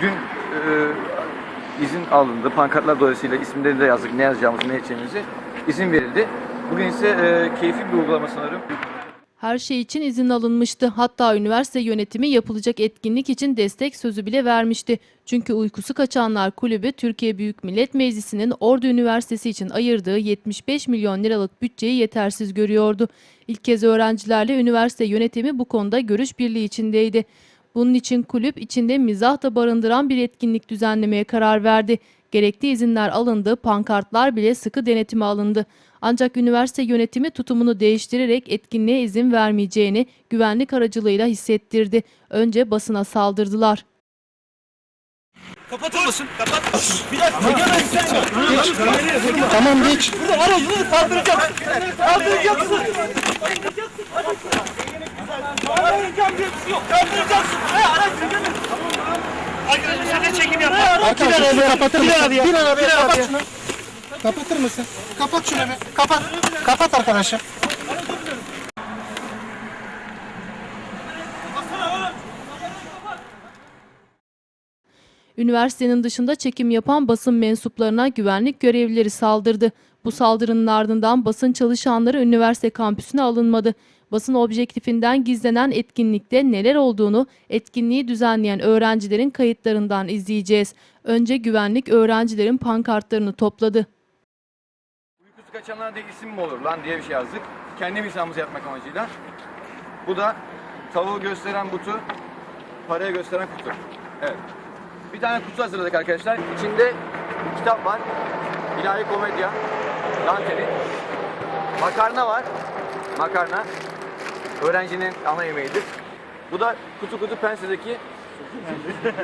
dün e, izin alındı. Pankartlar dolayısıyla isimleri de yazdık. Ne yazacağımızı, ne edeceğimizi izin verildi. Bugün ise e, keyifli bir uygulama sanırım. Her şey için izin alınmıştı. Hatta üniversite yönetimi yapılacak etkinlik için destek sözü bile vermişti. Çünkü Uykusu Kaçanlar Kulübü Türkiye Büyük Millet Meclisi'nin Ordu Üniversitesi için ayırdığı 75 milyon liralık bütçeyi yetersiz görüyordu. İlk kez öğrencilerle üniversite yönetimi bu konuda görüş birliği içindeydi. Bunun için kulüp içinde mizah da barındıran bir etkinlik düzenlemeye karar verdi. Gerekli izinler alındı, pankartlar bile sıkı denetime alındı. Ancak üniversite yönetimi tutumunu değiştirerek etkinliğe izin vermeyeceğini güvenlik aracılığıyla hissettirdi. Önce basına saldırdılar. Kapatır mısın? Kapat. Bir dakika. Sen. Tamam geç. Burada aracını kaldıracaksın. Kaldıracaksın. Diye bir şey. He araç çekemez. Arkadaşlar sen de çekim yap. Arkadaşlar şunu kapatır mısın? Bir arabaya Kapat şunu. Kapatır mısın? Kapat şunu bir. Kapat. Kapat arkadaşım. Üniversitenin dışında çekim yapan basın mensuplarına güvenlik görevlileri saldırdı. Bu saldırının ardından basın çalışanları üniversite kampüsüne alınmadı. Basın objektifinden gizlenen etkinlikte neler olduğunu etkinliği düzenleyen öğrencilerin kayıtlarından izleyeceğiz. Önce güvenlik öğrencilerin pankartlarını topladı. Uykusu kaçanlar diye isim mi olur lan diye bir şey yazdık. Kendi hesabımızı yapmak amacıyla. Bu da tavuğu gösteren butu, parayı gösteren kutu. Evet. Bir tane kutu hazırladık arkadaşlar. İçinde kitap var. İlahi komedya, Danteli. Makarna var. Makarna. Öğrencinin ana yemeğidir. Bu da kutu kutu pensedeki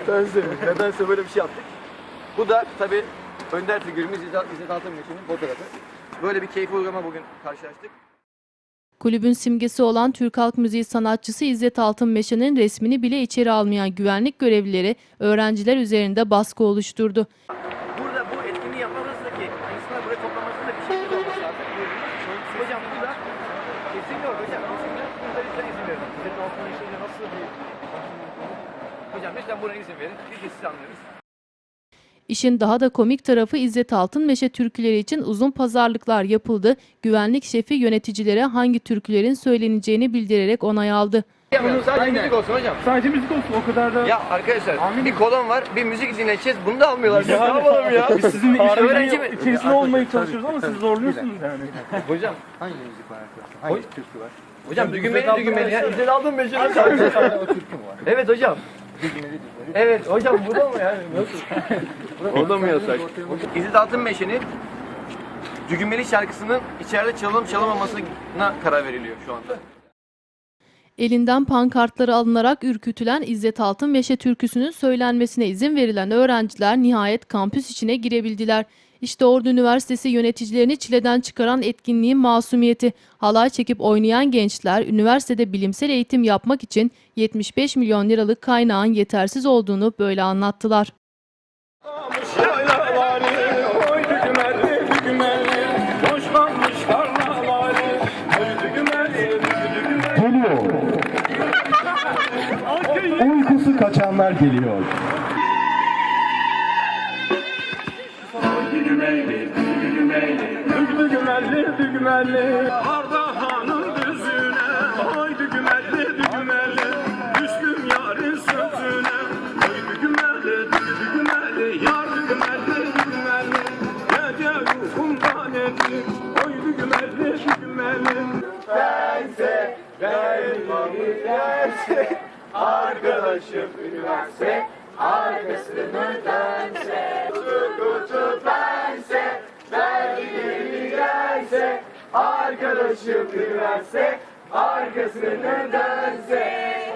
pense. Nedense böyle bir şey yaptık. Bu da tabi önder figürümüz İzzet Altınmeşe'nin fotoğrafı. Böyle bir keyifli uygulama bugün karşılaştık. Kulübün simgesi olan Türk Halk Müziği sanatçısı İzzet Altınmeşe'nin resmini bile içeri almayan güvenlik görevlileri öğrenciler üzerinde baskı oluşturdu. Burada bu etkinliği yapmamızdaki insanlar buraya toplamasında bir şekilde olması lazım. Hocam bu da kesinlikle yok hocam. Verin. İzzet Altınmeşe'yle nasıl bir... Hocam lütfen buna izin verin. Biz de sizi anlıyoruz. İşin daha da komik tarafı İzzet Altınmeşe türküleri için uzun pazarlıklar yapıldı. Güvenlik şefi yöneticilere hangi türkülerin söyleneceğini bildirerek onay aldı. Bunu sadece müzik olsun hocam. Sadece müzik olsun o kadar da. Ya arkadaşlar bir kolon var, bir müzik dinleyeceğiz. Bunu da almıyorlar. Biz ne yapalım ya? Biz sizin Öğrenci mi? içerisinde olmaya çalışıyoruz ama siz zorluyorsunuz yani. Hocam Hangi müzik var arkadaşlar? Hangi türkü var? Hocam düğmeli düğmeli ya. İzzet aldın beşini var? Evet hocam. Evet hocam bu da mı yani? Nasıl? Orada mı yasak? İzzet Altınmeşe'nin Düğmeli şarkısının içeride çalınıp çalınmamasına karar veriliyor şu anda. Elinden pankartları alınarak ürkütülen İzzet Altınmeşe türküsünün söylenmesine izin verilen öğrenciler nihayet kampüs içine girebildiler. İşte Ordu Üniversitesi yöneticilerini çileden çıkaran etkinliğin masumiyeti. Halay çekip oynayan gençler üniversitede bilimsel eğitim yapmak için 75 milyon liralık kaynağın yetersiz olduğunu böyle anlattılar. Oy düğmerli düğmerli Boş Uykusu kaçanlar geliyor. Düğmerli düğmerli Ardahan'ın düzüne Oy düğmerli düğmerli Düştüm yarın sözüne Oy düğmerli düğmerli Yar düğmerli düğmerli Gece ruhumdan etti Oy düğmerli düğmerli Arkadaşım üniversite arkasını dönse